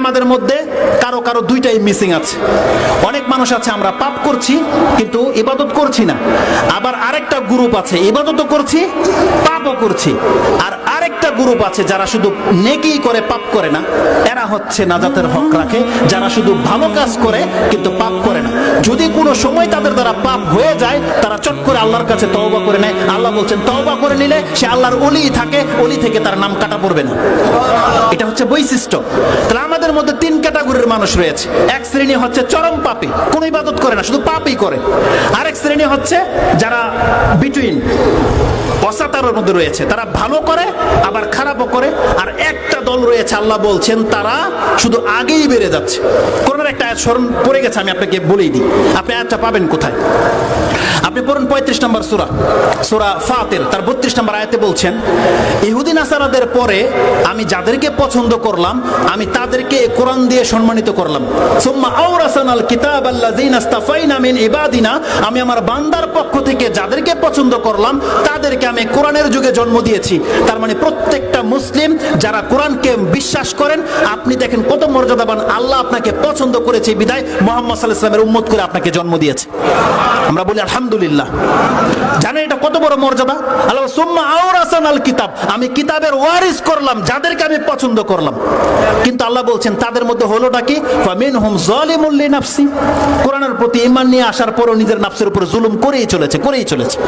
আমাদের মধ্যে কারও কারও দুইটাই মিসিং আছে। অনেক মানুষ আছে, আমরা পাপ করছি, কিন্তু ইবাদত করছি না। আবার আরেকটা গ্রুপ আছে, ইবাদতও করছি, পাপও করছি। আর গ্রুপ আছে যারা শুধু নেকি করে পাপ করে না। এরা হচ্ছে নাজাতের হক রাখে। যারা শুধু ভালো কাজ করে, কিন্তু পাপ করে না। যদি কোনো সময় তাদের দ্বারা পাপ হয়ে যায়, তারা চট করে আল্লাহর কাছে তওবা করে নেয়। আল্লাহ বলছেন, তওবা করে নিলে সে আল্লাহর অলি থাকে অলি থেকে তার নাম কাটা পড়বে না। এটা হচ্ছে বৈশিষ্ট্য। তাহলে আমাদের মধ্যে তিন ক্যাটাগরির মানুষ রয়েছে। এক শ্রেণি হচ্ছে চরম পাপী। কোনো ইবাদত করে না, শুধু পাপই করে। আরেক শ্রেণি হচ্ছে যারা বিটুইন অসাতারের মধ্যে রয়েছে। তারা ভালো করে, আবার খারাপও করে। আর একটা দল রয়েছে, আল্লাহ বলছেন, তারা শুধু আগেই বেড়ে যাচ্ছে। কোরআনের একটা আয়াত স্মরণ পড়ে গেছে, আমি আপনাকে বলেই দিই। আপনি আয়াতটা পাবেন কোথায়? আপনি পড়ুন পঁয়ত্রিশ নম্বর সুরা সুরা ফাতের। তার বত্রিশ নম্বর আয়াতে বলছেন, ইহুদি নাসারাদের পরে আমি যাদেরকে পছন্দ করলাম, আমি তাদেরকে কোরআন দিয়ে সম্মানিত করলাম। সুম্মা আওরাসানাল কিতাব আল্লাযিনা ইসতাফাইনা মিন ইবাদিনা, আমি আমার বান্দার পক্ষ থেকে যাদেরকে পছন্দ করলাম, তাদেরকে আমি কোরআনের যুগে জন্ম দিয়েছি, তার মানে প্রত্যেকটা মুসলিম যারা কোরআনকে বিশ্বাস করেন, আপনি দেখেন কত মর্যাদাবান আল্লাহ আপনাকে পছন্দ করেছে বিদায় মোহাম্মদ সাল্লাহ ইসলামের উম্মত করে আপনাকে জন্ম দিয়েছে। আমরা বলি, আলহামদুলিল্লাহ। জানেন এটা কত বড় মর্যাদা? আল্লাহ সুম্মা আওরাসান আল কিতাব। আমি কিতাবের ওয়ারিস করলাম, যাদেরকে আমি পছন্দ করলাম। কিন্তু আল্লাহ বলছেন, তাদের মধ্যে হলোটা কি? ফামিন হুম জালিমুল লিনাফসি। কোরআনের প্রতি ঈমান নিয়ে আসার পরও নিজের নাফসের উপর জুলুম করেই চলেছে করেই চলেছে।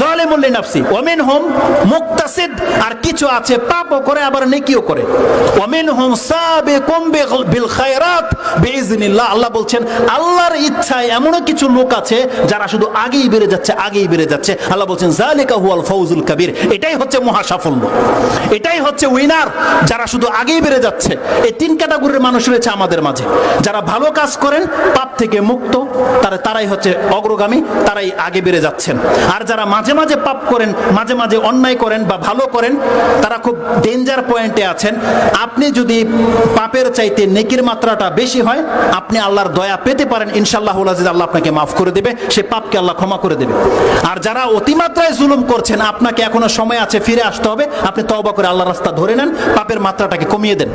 জালিমুল লিনাফসি ওমিন হুম মুক্তাসিদ আর কিছু আছে, পাপও করে, আবার নেকিও করে। ওমিন হুম সাবিকুম বিল- বিল খায়রাত বিইজনিল্লাহ আল্লাহ বলছেন, আল্লাহর ইচ্ছায় এমনও কিছু লোক আছে, যারা শুধু আগেই বেড়ে যাচ্ছে, আগেই বেড়ে যাচ্ছে। আল্লাহ বলছেন জালিকা হুয়াল ফৌজুল কবির এটাই হচ্ছে মহা সাফল্য এটাই হচ্ছে উইনার, যারা শুধু আগেই বেড়ে যাচ্ছে। এই তিন ক্যাটাগরির মানুষ রয়েছে আমাদের মাঝে। যারা ভালো কাজ করেন, পাপ থেকে মুক্ত, তারা, তারাই হচ্ছে অগ্রগামী, তারাই আগে বেড়ে যাচ্ছেন। আর যারা মাঝে মাঝে পাপ করেন মাঝে মাঝে অন্যায় করেন বা ভালো করেন, তারা খুব ডেঞ্জার পয়েন্টে আছেন। আপনি যদি পাপের চাইতে নেকির মাত্রাটা বেশি হয়, আপনি আল্লাহর দয়া পেতে পারেন ইনশাল্লাহ আজিজ আল্লাহ আপনাকে মাফ করে দেবে, সে পাপকে আল্লাহ ক্ষমা করে দেবে। আর যারা অতিমাত্রায় জুলুম করছেন, আপনাকে এখনও সময় আছে, ফিরে আসতে হবে, আপনি তওবা করে আল্লাহর রাস্তা ধরে নেন, পাপের মাত্রাটাকে কমিয়ে দেন।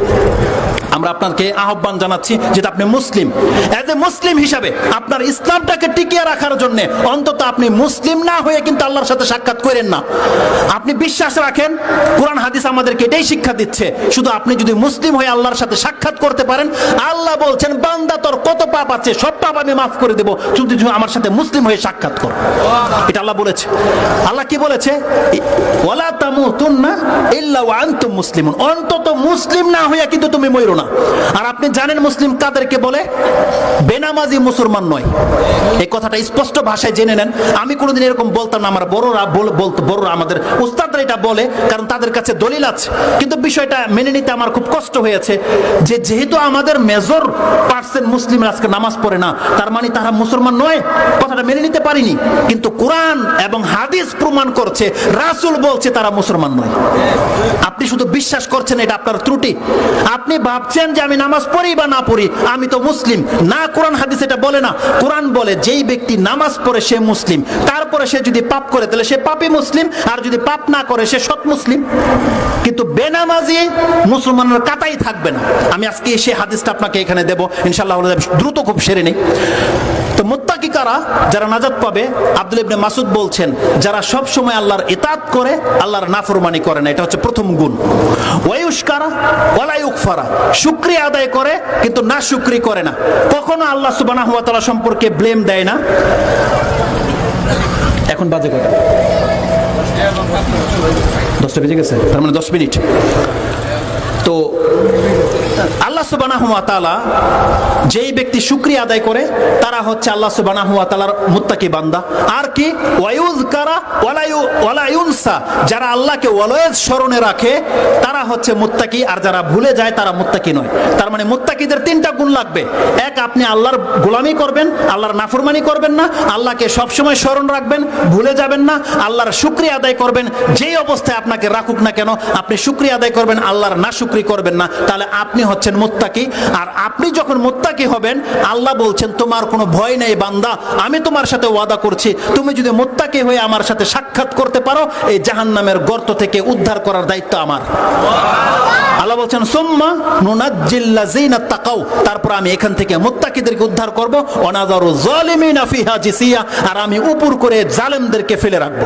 আমরা আপনাকে আহ্বান জানাচ্ছি যেটা আপনি মুসলিম। অ্যাজ এ মুসলিম হিসাবে, আপনার ইসলামটাকে টিকিয়ে রাখার জন্য অন্তত আপনি মুসলিম না হয়ে কিন্তু আল্লাহর সাথে সাক্ষাৎ করেন। না। আপনি বিশ্বাস রাখেন, কোরআন, হাদিস আমাদেরকে এটাই শিক্ষা দিচ্ছে। শুধু আপনি যদি মুসলিম হয়ে আল্লাহর সাথে সাক্ষাৎ করতে পারেন, আল্লাহ বলছেন, বান্দা তোর কত পাপ আছে, সব পাপ আমি মাফ করে দেবো। যদি তুমি আমার সাথে মুসলিম হয়ে সাক্ষাৎ কর। এটা আল্লাহ বলেছে। আল্লাহ কি বলেছে? ওয়ালা তামুতুন্না ইল্লা ওয়া আনতুম মুসলিমুন। অন্তত মুসলিম না হইয়া কিন্তু তুমি মইরো না। আর আপনি জানেন মুসলিম কাদেরকে বলে? বেনামাজি মুসলমান নয়। এই কথাটা স্পষ্ট ভাষায় জেনে নেন। আমি কোনোদিন এরকম বলতাম না, আমার বড়রা বল- বড়রা আমাদের উস্তাদরা এটা বলে, কারণ তাদের কাছে দলিল আছে। কিন্তু বিষয়টা মেনে নিতে আমার খুব কষ্ট হয়েছে যে যেহেতু আমাদের মেজর পার্সেন্ট মুসলিম আজকে নামাজ পড়ে না, তার মানে তারা মুসলমান নয়, কথাটা মেনে নিতে পারিনি। কিন্তু কোরআন এবং হাদিস প্রমাণ করছে, রাসূল বলছে তারা মুসলমান নয়। আপনি শুধু বিশ্বাস করছেন এটা আপনার ত্রুটি। আপনি ভাবছেন যে আমি নামাজ পড়ি বা না পড়ি, আমি তো মুসলিম। না, কোরআন, হাদিস এটা বলে না। কোরআন বলে, যেই ব্যক্তি নামাজ পড়ে সে মুসলিম। তারপরে সে যদি পাপ করে, তাহলে সে পাপই মুসলিম। আর যদি পাপ না করে, সে সৎ মুসলিম। কিন্তু বেনামাজি মুসলমানের কাতাই থাকবে না। আমি আজকে সে হাদিসটা আপনাকে এখানে দেবো। ইনশাল্লাহ দ্রুত খুব সেরে নেই। তো মুত্তাকি কারা যারা নাজাত পাবে, আব্দুল ইবনে মাসুদ বলছেন, যারা সব সময় আল্লাহর ইতাত করে, আল্লাহর নাফরমানি করে না, এটা হচ্ছে প্রথম গুণ। ওয়ায়ুস কারা ওয়ালায়ুক ফারা শুক্রিয়া আদায় করে, কিন্তু না শুক্রি করে না। কখনো আল্লাহ সুবহানাহু ওয়া তাআলা সম্পর্কে ব্লেম দেয় না। এখন বাজে কটা দশটা বেজে গেছে, তার মানে দশ মিনিট। তো আল্লাহ সুবানাহু ওয়া তাআলা যেই ব্যক্তি শুকরিয়া আদায় করে, তারা হচ্ছে আল্লাহ সুবানাহু ওয়া তাআলার মুত্তাকি বান্দা। আর কি? ওয়ায়ুযকারা ওয়ালা ইউ- ওয়ালা ইউনসা যারা আল্লাহকে অলওয়েজ স্মরণে রাখে, তারা হচ্ছে মুত্তাকি। আর যারা ভুলে যায়, তারা মুত্তাকি নয়। তার মানে মুত্তাকিদের তিনটা গুণ লাগবে। এক, আপনি আল্লাহর গোলামি করবেন, আল্লাহর নাফরমানি করবেন না, আল্লাহকে সবসময় স্মরণ রাখবেন, ভুলে যাবেন না, আল্লাহর শুক্রিয়া আদায় করবেন, যেই অবস্থায় আপনাকে রাখুক না কেন, আপনি শুক্রিয়া আদায় করবেন, আল্লাহর না শুক্রি করবেন না। তাহলে আপনি হচ্ছেন মুত্তাকি। মোত্তাকি, আর আপনি যখন মোত্তাকি হবেন, আল্লাহ বলছেন, তোমার কোনো ভয় নেই বান্দা, আমি তোমার সাথে ওয়াদা করছি। তুমি যদি মোত্তাকি হয়ে আমার সাথে সাক্ষাৎ করতে পারো, এই জাহান্নামের গর্ত থেকে উদ্ধার করার দায়িত্ব আমার। আল্লাহ বলছেন, সোম্মা তাকাও তারপর আমি এখান থেকে মুত্তাকিদেরকে উদ্ধার করব অনাজারু ফিহা জিসিয়া, আর আমি উপর করে জালেমদেরকে ফেলে রাখব।